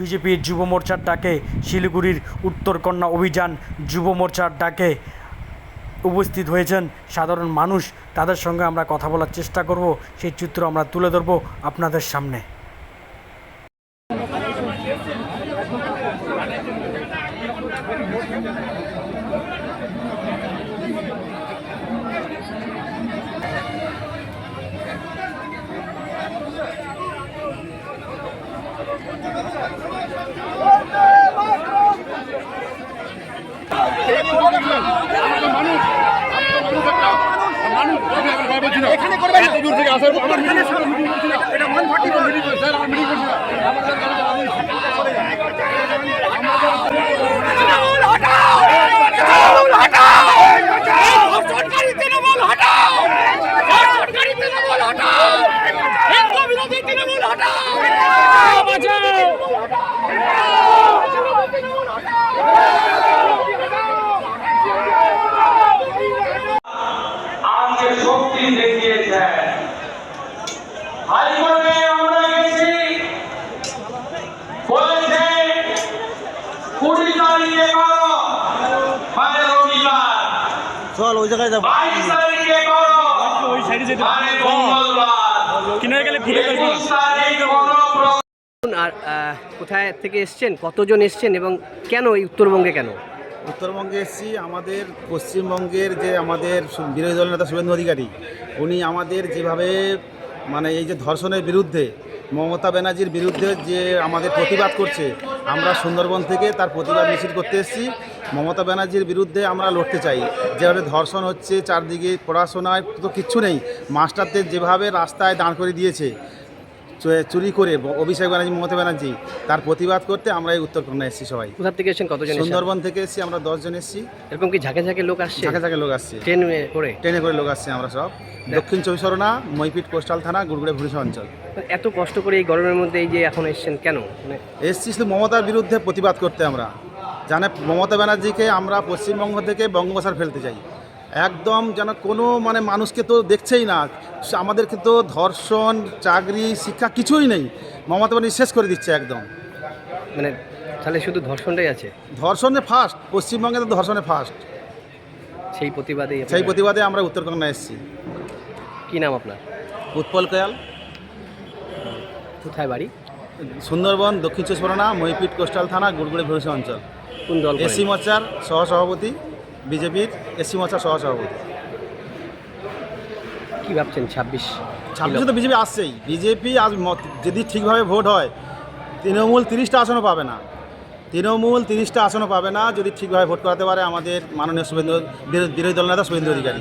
বিজেপির যুব মোর্চার ডাকে শিলিগুড়ির উত্তরকন্যা অভিযান। যুব মোর্চার ডাকে উপস্থিত হয়েছেন সাধারণ মানুষ। তাদের সঙ্গে আমরা কথা বলার চেষ্টা করব। সেই চিত্র আমরা তুলে ধরবো আপনাদের সামনে। এখানে করবে এত দূর থেকে আসার আমার মিটিং ছিল মিটিং ছিল এটা ওয়ান থার্টি মিটিং স্যার আমার হাইকোর্টে আমরা গেছি। বলেছে কুড়ি তারিখে করো মানে রবিবার। চল ওই জায়গায় যাব। বাইশ তারিখে করো মানে মঙ্গলবার। কিনারে গেলে একুশ তারিখ করো আর কোথায় থেকে এসছেন? কতজন এসছেন? এবং কেন এই উত্তরবঙ্গে কেন? উত্তরবঙ্গে এসেছি আমাদের পশ্চিমবঙ্গের যে আমাদের বিরোধী দল নেতা শুভেন্দু অধিকারী উনি আমাদের যেভাবে মানে এই যে ধর্ষণের বিরুদ্ধে, মমতা ব্যানার্জির বিরুদ্ধে যে আমাদের প্রতিবাদ করছে, আমরা সুন্দরবন থেকে তার প্রতিবাদ মিছিল করতে এসেছি। মমতা ব্যানার্জির বিরুদ্ধে আমরা লড়তে চাই। যেভাবে ধর্ষণ হচ্ছে, চারদিকে পড়াশোনায় তো কিচ্ছু নেই, মাস্টারদের যেভাবে রাস্তায় দাঁড় করে দিয়েছে চুরি করে অভিষেক ব্যানার্জি মমতা ব্যানার্জি তার প্রতিবাদ করতে আমরা এই উত্তরকন্যা এসেছি সবাই। কোথা থেকে এসছেন? কতজন? সুন্দরবন থেকে এসেছি আমরা দশজন এসেছি। এরকম কি ঝাঁকে ঝাঁকে লোক আসছে? ঝাঁকে ঝাঁকে লোক আসছে। ট্রেনে করে? ট্রেনে করে লোক আসছে আমরা সব। দক্ষিণ চব্বিশ পরগনা মইপিট কোস্টাল থানা গুড়গুড়ে ভুরিসা অঞ্চল। এত কষ্ট করে এই গরমের মধ্যে এই যে এখন এসছেন কেন? মানে এসছি শুধু মমতার বিরুদ্ধে প্রতিবাদ করতে আমরা। জানে মমতা ব্যানার্জিকে আমরা পশ্চিমবঙ্গ থেকে বঙ্গোপসার ফেলতে চাই। একদম যেন কোনো মানে মানুষকে তো দেখছেই না। আমাদেরকে তো ধর্ষণ চাকরি শিক্ষা কিছুই নেই। মমতা ব্যানার্জি শেষ করে দিচ্ছে একদম। মানে তাহলে শুধু ধর্ষণটাই আছে? ধর্ষণে ফার্স্ট পশ্চিমবঙ্গে তো ধর্ষণে ফার্স্ট সেই প্রতিবাদে সেই প্রতিবাদে আমরা উত্তরকন্যা এসেছি। কি নাম আপনার? উৎপল কয়াল। কোথায় বাড়ি? সুন্দরবন দক্ষিণ চব্বিশ পরগনা মহিপিট কোস্টাল থানা গুড়গুড়ে ভবিষ্য অঞ্চল। কোন দল? এসসি মোর্চার সহসভাপতি বিজেপির এসি মোর্চার সহসভাপতি। কি ভাবছেন ছাব্বিশ ছাব্বিশে তো বিজেপি আসছেই। বিজেপি আজ যদি ঠিকভাবে ভোট হয় তৃণমূল তিরিশটা আসনও পাবে না। তৃণমূল তিরিশটা আসনও পাবে না যদি ঠিকভাবে ভোট করাতে পারে আমাদের মাননীয় শুভেন্দু বিরোধী দল নেতা শুভেন্দু অধিকারী।